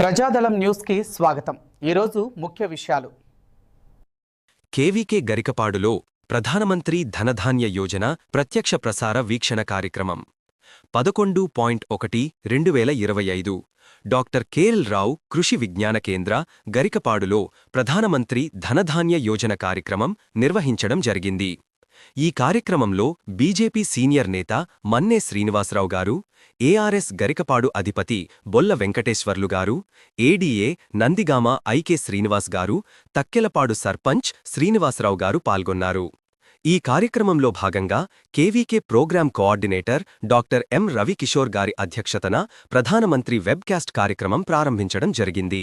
ప్రజాదళం న్యూస్కి స్వాగతం. ఈరోజు ముఖ్య విషయాలు. కేవీకే గరికపాడులో ప్రధానమంత్రి ధనధాన్య యోజన ప్రత్యక్ష ప్రసార వీక్షణ కార్యక్రమం. పదకొండు పాయింట్ ఒకటి రెండు వేల ఇరవై ఐదు. డాక్టర్ కేఎల్ రావు కృషి విజ్ఞాన కేంద్ర గరికపాడులో ప్రధానమంత్రి ధనధాన్య యోజన కార్యక్రమం నిర్వహించడం జరిగింది. ఈ కార్యక్రమంలో బీజేపీ సీనియర్ నేత మన్నే శ్రీనివాసరావు గారు ఏఆర్ఎస్ గరికపాడు అధిపతి బొల్ల వెంకటేశ్వర్లు గారు ఏడీఏ నందిగామ ఐకే శ్రీనివాస్ గారు తక్కెలపాడు సర్పంచ్ శ్రీనివాసరావు గారు పాల్గొన్నారు. ఈ కార్యక్రమంలో భాగంగా KVK programme coordinator doctor M Ravikishore గారి అధ్యక్షతన ప్రధానమంత్రి వెబ్కాస్ట్ కార్యక్రమం ప్రారంభించడం జరిగింది.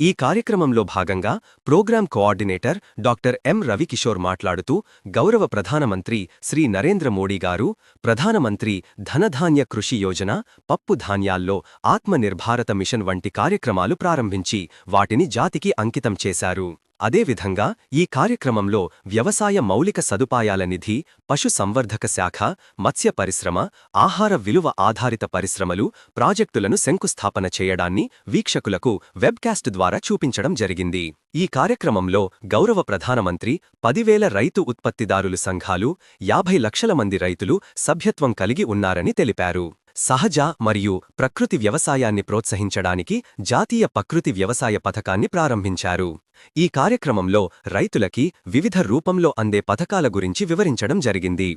ఈ కార్యక్రమంలో భాగంగా programme coordinator doctor M Ravikishore మాట్లాడుతూ గౌరవ ప్రధానమంత్రి శ్రీ నరేంద్ర మోడీ గారు ప్రధానమంత్రి ధనధాన్య కృషి యోజన పప్పు ధాన్యాల్లో ఆత్మనిర్భారత మిషన్ వంటి కార్యక్రమాలు ప్రారంభించి వాటిని జాతికి అంకితం చేశారు. అదేవిధంగా ఈ కార్యక్రమంలో వ్యవసాయ మౌలిక సదుపాయాల నిధి పశు సంవర్ధక శాఖ మత్స్య పరిశ్రమ ఆహార విలువ ఆధారిత పరిశ్రమలు ప్రాజెక్టులను శంకుస్థాపన చేయడాన్ని వీక్షకులకు వెబ్కాస్ట్ ద్వారా చూపించడం జరిగింది. ఈ కార్యక్రమంలో గౌరవ ప్రధానమంత్రి పదివేల రైతు ఉత్పత్తిదారులు సంఘాలు యాభై లక్షల మంది రైతులు సభ్యత్వం కలిగి ఉన్నారని తెలిపారు. సహజ మరియు ప్రకృతి వ్యవసాయాన్ని ప్రోత్సహించడానికి జాతీయ ప్రకృతి వ్యవసాయ పథకాన్ని ప్రారంభించారు. ఈ కార్యక్రమంలో రైతులకి వివిధ రూపంలో అందే పథకాల గురించి వివరించడం జరిగింది.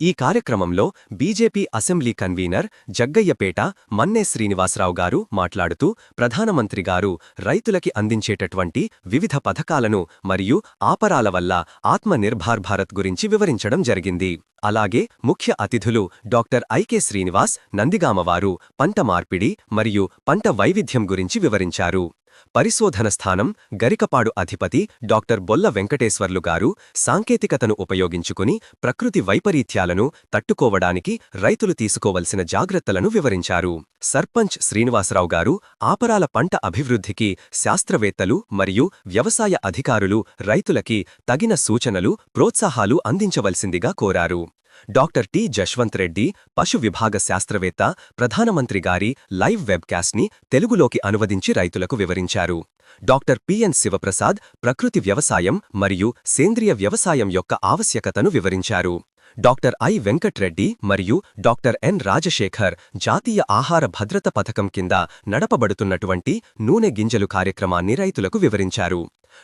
ఈ కార్యక్రమంలో BJP assembly convener Jaggayyapeta Manne Srinivasarao గారు మాట్లాడుతూ ప్రధానమంత్రి గారు రైతులకి అందించేటటువంటి వివిధ పథకాలను మరియు ఆపరాల వల్ల ఆత్మనిర్భార్ భారత్ గురించి వివరించడం జరిగింది. అలాగే ముఖ్య అతిథులు డాక్టర్ ఐకే శ్రీనివాస్ నందిగామవారు పంట మార్పిడి మరియు పంట వైవిధ్యం గురించి వివరించారు. పరిశోధన స్థానం గరికపాడు అధిపతి డాక్టర్ బొల్ల వెంకటేశ్వర్లు గారు సాంకేతికతను ఉపయోగించుకుని ప్రకృతి వైపరీత్యాలను తట్టుకోవడానికి రైతులు తీసుకోవలసిన జాగ్రత్తలను వివరించారు. సర్పంచ్ శ్రీనివాసరావు గారు ఆపరాల పంట అభివృద్ధికి శాస్త్రవేత్తలు మరియు వ్యవసాయ అధికారులు రైతులకి తగిన సూచనలు ప్రోత్సాహాలు అందించవలసిందిగా కోరారు. Doctor T. జశ్వంత్ రెడ్డి పశు విభాగ శాస్త్రవేత్త ప్రధానమంత్రి గారి లైవ్ వెబ్కాస్ట్ని తెలుగులోకి అనువదించి రైతులకు వివరించారు. డాక్టర్ పిఎన్ శివప్రసాద్ ప్రకృతి వ్యవసాయం మరియు సేంద్రియ వ్యవసాయం యొక్క ఆవశ్యకతను వివరించారు. Doctor I. వెంకట్రెడ్డి మరియు డాక్టర్ ఎన్. రాజశేఖర్ జాతీయ ఆహార భద్రత పథకం కింద నడపబడుతున్నటువంటి నూనె గింజలు కార్యక్రమాన్ని రైతులకు వివరించారు.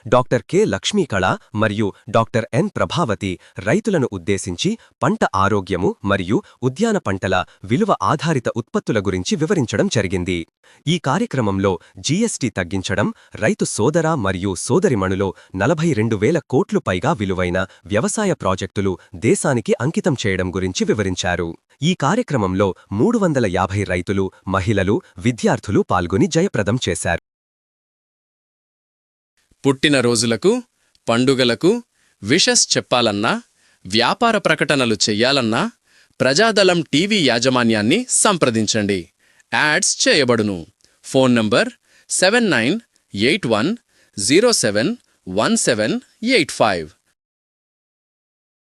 డాక్టర్ కె లక్ష్మీకళ మరియు డాక్టర్ ఎన్ ప్రభావతి రైతులను ఉద్దేశించి పంట ఆరోగ్యము మరియు ఉద్యాన పంటల విలువ ఆధారిత ఉత్పత్తుల గురించి వివరించడం జరిగింది. ఈ కార్యక్రమంలో జీఎస్టీ తగ్గించడం రైతు సోదర మరియు సోదరిమణులో నలభై రెండు వేల కోట్లు పైగా విలువైన వ్యవసాయ ప్రాజెక్టులు దేశానికి అంకితం చేయడం గురించి వివరించారు. ఈ కార్యక్రమంలో మూడు వందల యాభై రైతులు మహిళలు విద్యార్థులు పాల్గొని జయప్రదం చేశారు. పుట్టినరోజులకు పండుగలకు విషస్ చెప్పాలన్నా వ్యాపార ప్రకటనలు చెయ్యాలన్నా ప్రజాదళం టీవీ యాజమాన్యాన్ని సంప్రదించండి. యాడ్స్ చేయబడును. Phone number seven nine eight one zero seven one seven eight five.